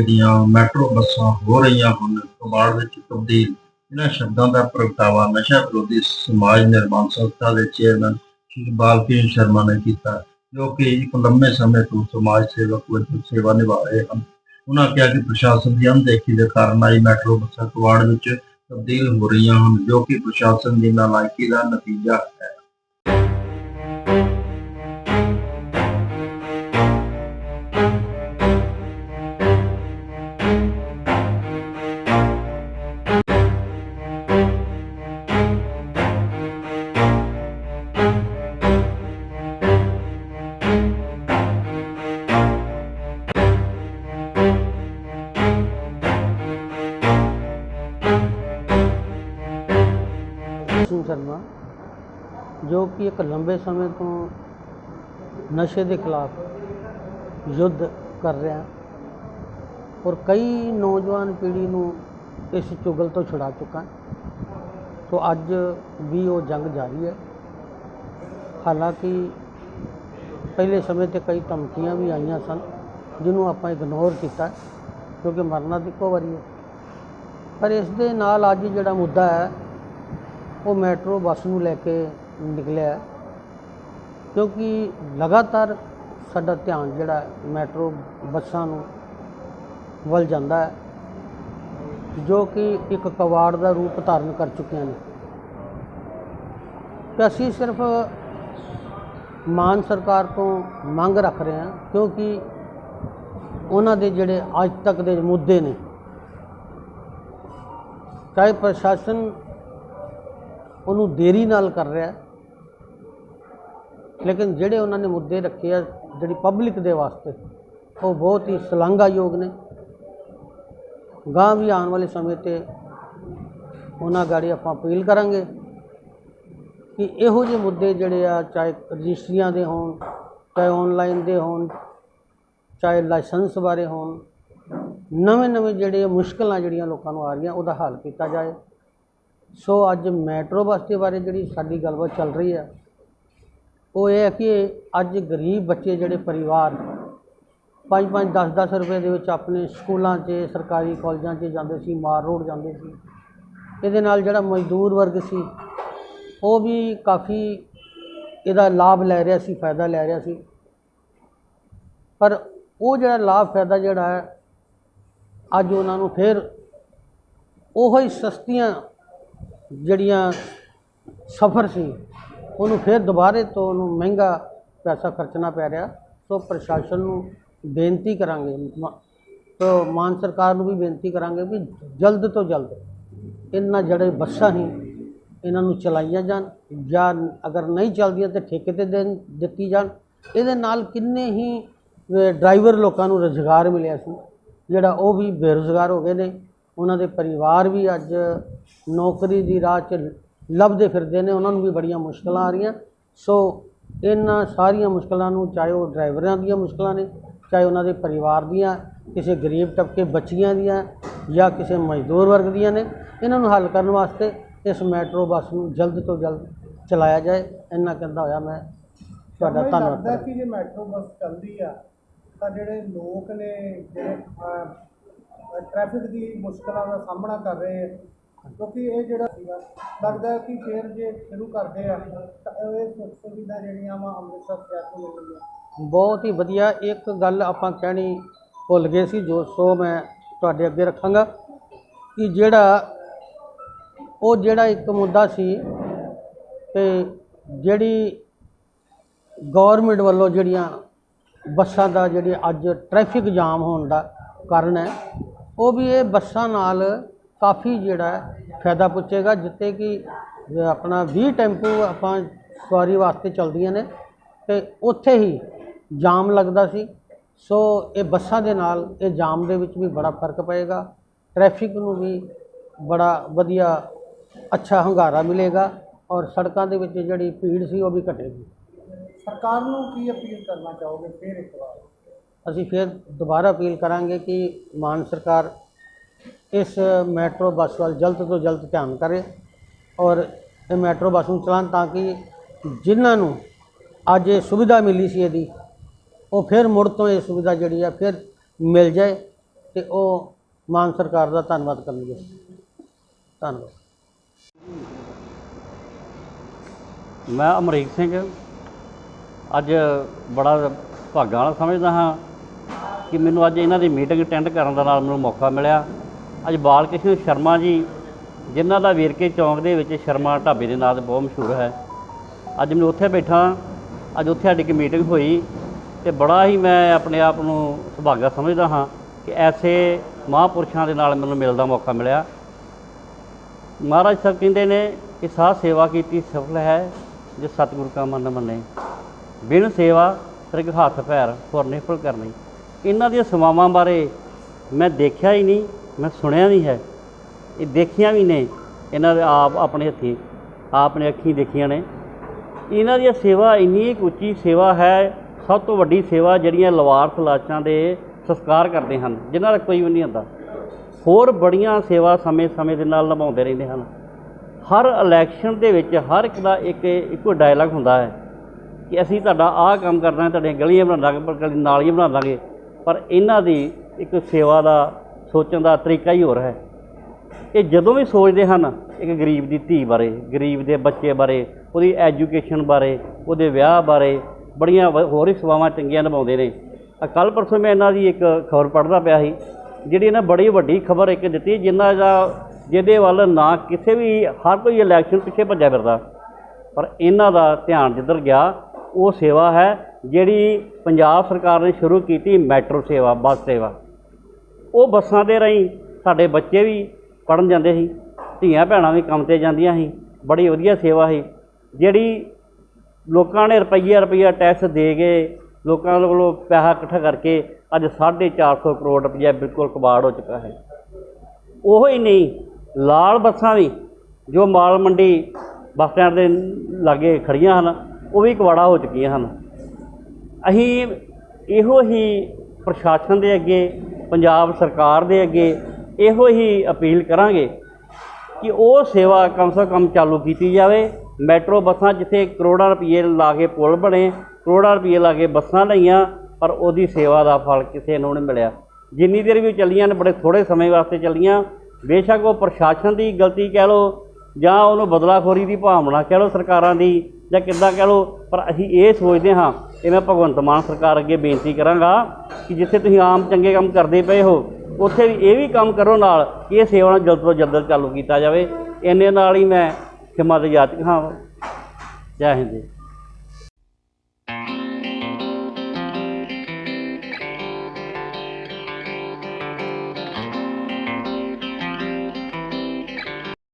ਨਸ਼ੇ ਦੀਆਂ ਮੈਟਰੋ ਬੱਸਾਂ ਹੋ ਰਹੀਆਂ ਹਨ ਕਬਾੜ ਵਿੱਚ ਤਬਦੀਲ। ਇਹਨਾਂ ਸ਼ਬਦਾਂ ਦਾ ਪ੍ਰਗਟਾਵਾ ਨਸ਼ਾ ਵਿਰੋਧੀ ਸਮਾਜ ਨਿਰਮਾਣ ਸੰਸਥਾ ਦੇ ਚੇਅਰਮੈਨ ਸ਼੍ਰੀ ਬਾਲਕ੍ਰਿਸ਼ਨ ਸ਼ਰਮਾ ਨੇ ਕੀਤਾ, ਜੋ ਕਿ ਇੱਕ ਲੰਮੇ ਸਮੇਂ ਤੋਂ ਸਮਾਜ ਸੇਵਕ ਵਜੋਂ ਸੇਵਾ ਨਿਭਾ ਰਹੇ ਹਨ। ਉਹਨਾਂ ਕਿਹਾ ਕਿ ਪ੍ਰਸ਼ਾਸਨ ਦੀ ਅਣਦੇਖੀ ਦੇ ਕਾਰਨ ਆਈ ਮੈਟਰੋ ਬੱਸਾਂ ਕਬਾੜ ਵਿੱਚ ਤਬਦੀਲ ਹੋ ਰਹੀਆਂ ਹਨ, ਜੋ ਕਿ ਪ੍ਰਸ਼ਾਸਨ ਦੀ ਨਾਲਾਇਕੀ ਦਾ ਨਤੀਜਾ ਹੈ। ਜੋ ਕਿ ਇੱਕ ਲੰਬੇ ਸਮੇਂ ਤੋਂ ਨਸ਼ੇ ਦੇ ਖਿਲਾਫ ਯੁੱਧ ਕਰ ਰਿਹਾ ਔਰ ਕਈ ਨੌਜਵਾਨ ਪੀੜ੍ਹੀ ਨੂੰ ਇਸ ਚੁਗਲ ਤੋਂ ਛੁਡਾ ਚੁੱਕਾ ਸੋ ਅੱਜ ਵੀ ਉਹ ਜੰਗ ਜਾਰੀ ਹੈ। ਹਾਲਾਂਕਿ ਪਹਿਲੇ ਸਮੇਂ ਤੇ ਕਈ ਧਮਕੀਆਂ ਵੀ ਆਈਆਂ ਸਨ, ਜਿਹਨੂੰ ਆਪਾਂ ਇਗਨੋਰ ਕੀਤਾ ਕਿਉਂਕਿ ਮਰਨਾ ਤਾਂ ਇੱਕੋ ਵਾਰੀ ਹੈ। ਪਰ ਇਸ ਦੇ ਨਾਲ ਅੱਜ ਜਿਹੜਾ ਮੁੱਦਾ ਹੈ, ਉਹ ਮੈਟਰੋ ਬੱਸ ਨੂੰ ਲੈ ਕੇ ਨਿਕਲਿਆ ਕਿਉਂਕਿ ਲਗਾਤਾਰ ਸਾਡਾ ਧਿਆਨ ਜਿਹੜਾ ਮੈਟਰੋ ਬੱਸਾਂ ਨੂੰ ਵੱਲ ਜਾਂਦਾ ਹੈ, ਜੋ ਕਿ ਇੱਕ ਕਵਾੜ ਦਾ ਰੂਪ ਧਾਰਨ ਕਰ ਚੁੱਕੀਆਂ ਨੇ। ਤੇ ਅਸੀਂ ਸਿਰਫ ਮਾਨ ਸਰਕਾਰ ਤੋਂ ਮੰਗ ਰੱਖ ਰਹੇ ਹਾਂ, ਕਿਉਂਕਿ ਉਹਨਾਂ ਦੇ ਜਿਹੜੇ ਅੱਜ ਤੱਕ ਦੇ ਮੁੱਦੇ ਨੇ, ਚਾਹੇ ਪ੍ਰਸ਼ਾਸਨ ਉਹਨੂੰ ਦੇਰੀ ਨਾਲ ਕਰ ਰਿਹਾ ਲੇਕਿਨ ਜਿਹੜੇ ਉਹਨਾਂ ਨੇ ਮੁੱਦੇ ਰੱਖੇ ਆ, ਜਿਹੜੀ ਪਬਲਿਕ ਦੇ ਵਾਸਤੇ, ਉਹ ਬਹੁਤ ਹੀ ਸ਼ਲਾਘਾਯੋਗ ਨੇ। ਗਾਂ ਵੀ ਆਉਣ ਵਾਲੇ ਸਮੇਂ ਤੇ ਉਹਨਾਂ ਗਾੜੀ ਆਪਾਂ ਅਪੀਲ ਕਰਾਂਗੇ ਕਿ ਇਹੋ ਜਿਹੇ ਮੁੱਦੇ ਜਿਹੜੇ ਆ, ਚਾਹੇ ਰਜਿਸਟਰੀਆਂ ਦੇ ਹੋਣ, ਚਾਹੇ ਆਨਲਾਈਨ ਦੇ ਹੋਣ, ਚਾਹੇ ਲਾਇਸੈਂਸ ਬਾਰੇ ਹੋਣ ਨਵੇਂ ਨਵੇਂ ਜਿਹੜੇ ਮੁਸ਼ਕਲਾਂ ਜਿਹੜੀਆਂ ਲੋਕਾਂ ਨੂੰ ਆ ਰਹੀਆਂ, ਉਹਦਾ ਹੱਲ ਕੀਤਾ ਜਾਏ। ਸੋ ਅੱਜ ਮੈਟਰੋ ਬੱਸ ਦੇ ਬਾਰੇ ਜਿਹੜੀ ਸਾਡੀ ਗੱਲਬਾਤ ਚੱਲ ਰਹੀ ਹੈ ਉਹ ਇਹ ਹੈ ਕਿ ਅੱਜ ਗਰੀਬ ਬੱਚੇ ਜਿਹੜੇ ਪਰਿਵਾਰ 5-5 10-10 ਰੁਪਏ ਦੇ ਵਿੱਚ ਆਪਣੇ ਸਕੂਲਾਂ 'ਚ, ਸਰਕਾਰੀ ਕਾਲਜਾਂ 'ਚ ਜਾਂਦੇ ਸੀ, ਮਾਰ ਰੋਡ ਜਾਂਦੇ ਸੀ। ਇਹਦੇ ਨਾਲ ਜਿਹੜਾ ਮਜ਼ਦੂਰ ਵਰਗ ਸੀ, ਉਹ ਵੀ ਕਾਫੀ ਇਹਦਾ ਲਾਭ ਲੈ ਰਿਹਾ ਸੀ, ਫਾਇਦਾ ਲੈ ਰਿਹਾ ਸੀ। ਪਰ ਉਹ ਜਿਹੜਾ ਲਾਭ, ਫਾਇਦਾ ਜਿਹੜਾ ਹੈ, ਅੱਜ ਉਹਨਾਂ ਨੂੰ ਫਿਰ ਉਹੋ ਹੀ ਸਸਤੀਆਂ ਜਿਹੜੀਆਂ ਸਫ਼ਰ ਸੀ ਉਹਨੂੰ ਫਿਰ ਦੁਬਾਰੇ ਤੋਂ ਉਹਨੂੰ ਮਹਿੰਗਾ ਪੈਸਾ ਖਰਚਣਾ ਪੈ ਰਿਹਾ, ਸੋ ਪ੍ਰਸ਼ਾਸਨ ਨੂੰ ਬੇਨਤੀ ਕਰਾਂਗੇ, ਮ- ਤੋ ਮਾਨ ਸਰਕਾਰ ਨੂੰ ਵੀ ਬੇਨਤੀ ਕਰਾਂਗੇ ਵੀ ਜਲਦ ਤੋਂ ਜਲਦ ਇਹਨਾਂ ਜਿਹੜੇ ਬੱਸਾਂ ਹੀ ਇਹਨਾਂ ਨੂੰ ਚਲਾਈਆਂ ਜਾਣ, ਜਾਂ ਅਗਰ ਨਹੀਂ ਚੱਲਦੀਆਂ ਤੇ ਠੇਕੇ ਤੇ ਦੇਣ ਦਿੱਤੀ ਜਾਣ। ਇਹਦੇ ਨਾਲ ਕਿੰਨੇ ਹੀ ਡਰਾਈਵਰ ਲੋਕਾਂ ਨੂੰ ਰੁਜ਼ਗਾਰ ਮਿਲਿਆ ਸੀ, ਜਿਹੜਾ ਉਹ ਵੀ ਬੇਰੁਜ਼ਗਾਰ ਹੋ ਗਏ ਨੇ। ਉਹਨਾਂ ਦੇ ਪਰਿਵਾਰ ਵੀ ਅੱਜ ਨੌਕਰੀ ਦੀ ਰਾਹ 'ਚ ਲੱਭਦੇ ਫਿਰਦੇ ਨੇ ਉਹਨਾਂ ਨੂੰ ਵੀ ਬੜੀਆਂ ਮੁਸ਼ਕਲਾਂ ਆ ਰਹੀਆਂ। ਸੋ ਇਹਨਾਂ ਸਾਰੀਆਂ ਮੁਸ਼ਕਲਾਂ ਨੂੰ ਚਾਹੇ ਉਹ ਡਰਾਈਵਰਾਂ ਦੀਆਂ ਮੁਸ਼ਕਲਾਂ ਨੇ ਚਾਹੇ ਉਹਨਾਂ ਦੇ ਪਰਿਵਾਰ ਦੀਆਂ ਕਿਸੇ ਗਰੀਬ ਤਬਕੇ ਬੱਚੀਆਂ ਦੀਆਂ ਜਾਂ ਕਿਸੇ ਮਜ਼ਦੂਰ ਵਰਗ ਦੀਆਂ ਨੇ ਇਹਨਾਂ ਨੂੰ ਹੱਲ ਕਰਨ ਵਾਸਤੇ ਇਸ ਮੈਟਰੋ ਬੱਸ ਨੂੰ ਜਲਦ ਤੋਂ ਜਲਦ ਚਲਾਇਆ ਜਾਏ। ਇੰਨਾ ਕਹਿੰਦਾ ਹੋਇਆ ਮੈਂ। ਤੁਹਾਡਾ ਧੰਨਵਾਦ ਕਰਦਾ। ਕਿ ਜੇ ਮੈਟਰੋ ਬੱਸ ਚੱਲਦੀ ਆ ਤਾਂ ਜਿਹੜੇ ਲੋਕ ਨੇ ਜਿਹੜੇ ਟ੍ਰੈਫਿਕ ਦੀ ਮੁਸ਼ਕਲਾਂ ਦਾ ਸਾਹਮਣਾ ਕਰ ਰਹੇ ਕਿਉਂਕਿ ਇਹ ਜਿਹੜਾ ਸੀਗਾ, ਲੱਗਦਾ ਕਿ ਫੇਰ ਜੇ ਸ਼ੁਰੂ ਕਰਦੇ ਆ, ਤਾਂ ਇਹ ਸੁਵਿਧਾ ਜਿਹੜੀਆਂ ਵਾ ਅੰਮ੍ਰਿਤਸਰ ਸ਼ਹਿਰ ਤੋਂ ਮਿਲਣਗੀਆਂ ਬਹੁਤ ਹੀ ਵਧੀਆ ਇੱਕ ਗੱਲ ਆਪਾਂ ਕਹਿਣੀ ਭੁੱਲ ਗਏ ਸੀ, ਜੋ ਸੋ ਮੈਂ ਤੁਹਾਡੇ ਅੱਗੇ ਰੱਖਾਂਗਾ, ਕਿ ਜਿਹੜਾ ਉਹ ਜਿਹੜਾ ਇੱਕ ਮੁੱਦਾ ਸੀ ਤੇ ਜਿਹੜੀ ਗਵਰਨਮੈਂਟ ਵੱਲੋਂ ਜਿਹੜੀਆਂ ਬੱਸਾਂ ਦਾ ਜਿਹੜੀ ਅੱਜ ਟ੍ਰੈਫਿਕ ਜਾਮ ਹੋਣ ਦਾ ਕਾਰਨ ਹੈ, ਉਹ ਵੀ ਇਹ ਬੱਸਾਂ ਨਾਲ ਕਾਫੀ ਜਿਹੜਾ ਫਾਇਦਾ ਪੁੱਛੇਗਾ ਜਿੱਤੇ ਕਿ ਆਪਣਾ 20 ਟੈਂਪੂ ਆਪਾਂ ਸਵਾਰੀ ਵਾਸਤੇ ਚਲਦੀਆਂ ਨੇ ਤੇ ਉੱਥੇ ਹੀ ਜਾਮ ਲੱਗਦਾ ਸੀ। ਸੋ ਇਹ ਬੱਸਾਂ ਦੇ ਨਾਲ ਇਹ ਜਾਮ ਦੇ ਵਿੱਚ ਵੀ ਬੜਾ ਫ਼ਰਕ ਪਏਗਾ। ਟ੍ਰੈਫਿਕ ਨੂੰ ਵੀ ਬੜਾ ਵਧੀਆ ਅੱਛਾ ਹੰਗਾਰਾ ਮਿਲੇਗਾ ਔਰ ਸੜਕਾਂ ਦੇ ਵਿੱਚ ਜਿਹੜੀ ਭੀੜ ਸੀ ਉਹ ਵੀ ਘਟੇਗੀ। ਸਰਕਾਰ ਨੂੰ ਕੀ ਅਪੀਲ ਕਰਨਾ ਚਾਹੋਗੇ ਫੇਰ ਇੱਕ ਵਾਰ? ਅਸੀਂ ਫਿਰ ਦੁਬਾਰਾ ਅਪੀਲ ਕਰਾਂਗੇ ਕਿ ਮਾਨ ਸਰਕਾਰ ਇਸ ਮੈਟਰੋ ਬੱਸ ਵੱਲ ਜਲਦ ਤੋਂ ਜਲਦ ਧਿਆਨ ਕਰੇ ਔਰ ਇਹ ਮੈਟਰੋ ਬੱਸ ਨੂੰ ਚਲਾਉਣ ਤਾਂ ਕਿ ਜਿਨ੍ਹਾਂ ਨੂੰ ਅੱਜ ਇਹ ਸੁਵਿਧਾ ਮਿਲੀ ਸੀ ਇਹਦੀ, ਉਹ ਫਿਰ ਮੁੜ ਤੋਂ ਇਹ ਸੁਵਿਧਾ ਜਿਹੜੀ ਆ ਫਿਰ ਮਿਲ ਜਾਏ ਤੇ ਉਹ ਮਾਨ ਸਰਕਾਰ ਦਾ ਧੰਨਵਾਦ ਕਰਨਗੇ। ਧੰਨਵਾਦ। ਮੈਂ ਅਮਰੀਕ ਸਿੰਘ, ਅੱਜ ਬੜਾ ਭਾਗਾਂ ਵਾਲਾ ਸਮਝਦਾ ਹਾਂ ਕਿ ਮੈਨੂੰ ਅੱਜ ਇਹਨਾਂ ਦੀ ਮੀਟਿੰਗ ਅਟੈਂਡ ਕਰਨ ਦਾ ਨਾਲ ਮੈਨੂੰ ਮੌਕਾ ਮਿਲਿਆ। ਅੱਜ ਬਾਲ ਕ੍ਰਿਸ਼ਨ ਸ਼ਰਮਾ ਜੀ, ਜਿਨ੍ਹਾਂ ਦਾ ਵੀਰਕੇ ਚੌਂਕ ਦੇ ਵਿੱਚ ਸ਼ਰਮਾ ਢਾਬੇ ਦੇ ਨਾਂ ਤੇ ਬਹੁਤ ਮਸ਼ਹੂਰ ਹੈ। ਅੱਜ ਮੈਨੂੰ ਉੱਥੇ ਬੈਠਾ, ਅੱਜ ਉੱਥੇ ਸਾਡੀ ਇੱਕ ਮੀਟਿੰਗ ਹੋਈ ਤੇ ਬੜਾ ਹੀ ਮੈਂ ਆਪਣੇ ਆਪ ਨੂੰ ਸੁਭਾਗਾ ਸਮਝਦਾ ਹਾਂ ਕਿ ਐਸੇ ਮਹਾਂਪੁਰਸ਼ਾਂ ਦੇ ਨਾਲ ਮੈਨੂੰ ਮਿਲਦਾ ਮੌਕਾ ਮਿਲਿਆ। ਮਹਾਰਾਜ ਸਾਹਿਬ ਕਹਿੰਦੇ ਨੇ ਕਿ ਸਾਹ ਸੇਵਾ ਕੀਤੀ ਸਫਲ ਹੈ, ਜੇ ਸਤਿਗੁਰ ਕਾ ਮਨ ਮੰਨੇ। ਬਿਨ ਸੇਵਾ ਤ੍ਰਿਗ ਹੱਥ ਪੈਰ ਹੋਰ ਨਿਫਲ ਕਰਨੀ। ਇਹਨਾਂ ਦੀਆਂ ਸੇਵਾਵਾਂ ਬਾਰੇ ਮੈਂ ਦੇਖਿਆ ਹੀ ਨਹੀਂ। ਮੈਂ ਸੁਣਿਆ ਵੀ ਹੈ। ਇਹ ਦੇਖੀਆਂ ਵੀ ਨੇ। ਇਹਨਾਂ ਦੇ ਆਪ ਆਪਣੇ ਹੱਥੀਂ ਆਪ ਨੇ ਅੱਖੀਂ ਦੇਖੀਆਂ ਨੇ। ਇਹਨਾਂ ਦੀ ਸੇਵਾ ਇੰਨੀ ਕੁ ਉੱਚੀ ਸੇਵਾ ਹੈ, ਸਭ ਤੋਂ ਵੱਡੀ ਸੇਵਾ ਜਿਹੜੀਆਂ ਲਵਾਰਸ ਲਾਸ਼ਾਂ ਦੇ ਸੰਸਕਾਰ ਕਰਦੇ ਹਨ, ਜਿਨ੍ਹਾਂ ਦਾ ਕੋਈ ਵੀ ਨਹੀਂ ਹੁੰਦਾ। ਹੋਰ ਬੜੀਆਂ ਸੇਵਾ ਸਮੇਂ-ਸਮੇਂ ਦੇ ਨਾਲ ਨਿਭਾਉਂਦੇ ਰਹਿੰਦੇ ਹਨ। ਹਰ ਇਲੈਕਸ਼ਨ ਦੇ ਵਿੱਚ ਹਰ ਇੱਕ ਦਾ ਇੱਕ, ਇੱਕੋ ਡਾਇਲੌਗ ਹੁੰਦਾ ਹੈ ਕਿ ਅਸੀਂ ਤੁਹਾਡਾ ਆਹ ਕੰਮ ਕਰਨਾ ਹੈ, ਤੁਹਾਡੀਆਂ ਗਲੀਆਂ ਬਣਾ ਦਾਂਗੇ ਪਰ ਗਲੀ ਨਾਲੀਆਂ ਬਣਾ ਦਾਂਗੇ। ਪਰ ਇਹਨਾਂ ਦੀ ਇੱਕ ਸੇਵਾ ਦਾ ਸੋਚਣ ਦਾ ਤਰੀਕਾ ਹੀ ਹੋਰ ਹੈ। ਇਹ ਜਦੋਂ ਵੀ ਸੋਚਦੇ ਹਨ, ਇੱਕ ਗਰੀਬ ਦੀ ਧੀ ਬਾਰੇ, ਗਰੀਬ ਦੇ ਬੱਚੇ ਬਾਰੇ, ਉਹਦੀ ਐਜੂਕੇਸ਼ਨ ਬਾਰੇ, ਉਹਦੇ ਵਿਆਹ ਬਾਰੇ, ਬੜੀਆਂ ਹੋਰ ਹੀ ਸੇਵਾਵਾਂ ਚੰਗੀਆਂ ਨਿਭਾਉਂਦੇ ਨੇ। ਕੱਲ ਪਰਸੋਂ ਮੈਂ ਇਹਨਾਂ ਦੀ ਇੱਕ ਖਬਰ ਪੜ੍ਹਦਾ ਪਿਆ ਸੀ, ਜਿਹੜੀ ਇਹਨਾਂ ਬੜੀ ਵੱਡੀ ਖਬਰ ਇੱਕ ਦਿੱਤੀ ਜਿਨ੍ਹਾਂ ਦਾ ਜਿਹਦੇ ਵੱਲ ਨਾ ਕਿਸੇ ਵੀ, ਹਰ ਕੋਈ ਇਲੈਕਸ਼ਨ ਪਿੱਛੇ ਭੱਜਿਆ ਫਿਰਦਾ। ਪਰ ਇਹਨਾਂ ਦਾ ਧਿਆਨ ਜਿੱਧਰ ਗਿਆ, ਉਹ ਸੇਵਾ ਹੈ ਜਿਹੜੀ ਪੰਜਾਬ ਸਰਕਾਰ ਨੇ ਸ਼ੁਰੂ ਕੀਤੀ, ਮੈਟਰੋ ਸੇਵਾ, ਬੱਸ ਸੇਵਾ। ਉਹ ਬੱਸਾਂ ਦੇ ਰਾਹੀਂ, ਸਾਡੇ ਬੱਚੇ ਵੀ ਪੜਨ ਜਾਂਦੇ ਸੀ, ਧੀਆਂ ਭੈਣਾਂ ਵੀ ਕੰਮ ਤੇ ਜਾਂਦੀਆਂ ਸੀ, ਬੜੀ ਵਧੀਆ ਸੇਵਾ ਸੀ। ਜਿਹੜੀ ਲੋਕਾਂ ਨੇ ਰੁਪਈਆ ਰੁਪਈਆ ਟੈਕਸ ਦੇ ਕੇ ਲੋਕਾਂ ਕੋਲੋਂ ਪੈਸਾ ਇਕੱਠਾ ਕਰਕੇ ਅੱਜ 450 ਕਰੋੜ ਰੁਪਈਆ ਬਿਲਕੁਲ ਕਬਾੜ ਹੋ ਚੁੱਕਾ ਹੈ। ਉਹ ਹੀ ਨਹੀਂ, ਲਾਲ ਬੱਸਾਂ ਵੀ, ਜੋ ਮਾਲ ਮੰਡੀ ਬੱਸ ਸਟੈਂਡ ਦੇ ਲਾਗੇ ਖੜੀਆਂ ਹਨ, ਉਹ ਵੀ ਕਵਾੜਾ ਹੋ ਚੁੱਕੀਆਂ ਹਨ। ਅਸੀਂ ਇਹੋ ਹੀ ਪ੍ਰਸ਼ਾਸਨ ਦੇ ਅੱਗੇ ਪੰਜਾਬ ਸਰਕਾਰ ਦੇ ਅੱਗੇ ਇਹੋ ਹੀ ਅਪੀਲ ਕਰਾਂਗੇ ਕਿ ਉਹ ਸੇਵਾ ਕਮ ਸੇ ਕਮ ਚਾਲੂ ਕੀਤੀ ਜਾਵੇ। ਮੈਟਰੋ ਬੱਸਾਂ ਜਿੱਥੇ ਕਰੋੜਾਂ ਰੁਪਏ ਲਾ ਕੇ ਪੁਲ ਬਣੇ, ਕਰੋੜਾਂ ਰੁਪਏ ਲਾ ਕੇ ਬੱਸਾਂ ਲਈਆਂ, ਪਰ ਉਹਦੀ ਸੇਵਾ ਦਾ ਫਲ ਕਿਸੇ ਨੂੰ ਨਹੀਂ ਮਿਲਿਆ। ਜਿੰਨੀ ਦੇਰ ਵੀ ਚੱਲੀਆਂ ਨੇ, ਬੜੇ ਥੋੜੇ ਸਮੇਂ ਵਾਸਤੇ ਚੱਲੀਆਂ। ਬੇਸ਼ੱਕ ਉਹ ਪ੍ਰਸ਼ਾਸਨ ਦੀ ਗਲਤੀ ਕਹਿ ਲਓ ਜਾਂ ਉਹਨੂੰ ਬਦਲਾਖੋਰੀ ਦੀ ਭਾਵਨਾ ਕਹਿ ਲਓ ਸਰਕਾਰਾਂ ਦੀ ਜਾਂ ਕਿੱਦਾਂ ਕਹਿ ਲਓ, ਪਰ ਅਸੀਂ ਇਹ ਸੋਚਦੇ ਹਾਂ ਕਿ ਮੈਂ ਭਗਵੰਤ ਮਾਨ ਸਰਕਾਰ ਅੱਗੇ ਬੇਨਤੀ ਕਰਾਂਗਾ ਕਿ ਜਿੱਥੇ ਤੁਸੀਂ ਆਮ ਚੰਗੇ ਕੰਮ ਕਰਦੇ ਪਏ ਹੋ, ਉੱਥੇ ਵੀ ਇਹ ਵੀ ਕੰਮ ਕਰੋ ਨਾਲ ਇਹ ਸੇਵਾ ਨੂੰ ਜਲਦ ਤੋਂ ਜਲਦ ਚਾਲੂ ਕੀਤਾ ਜਾਵੇ। ਇੰਨੇ ਨਾਲ ਹੀ ਮੈਂ ਖਿਮਾ ਦੇ ਯਾਤਕ ਹਾਂ, ਜੈ ਹਿੰਦ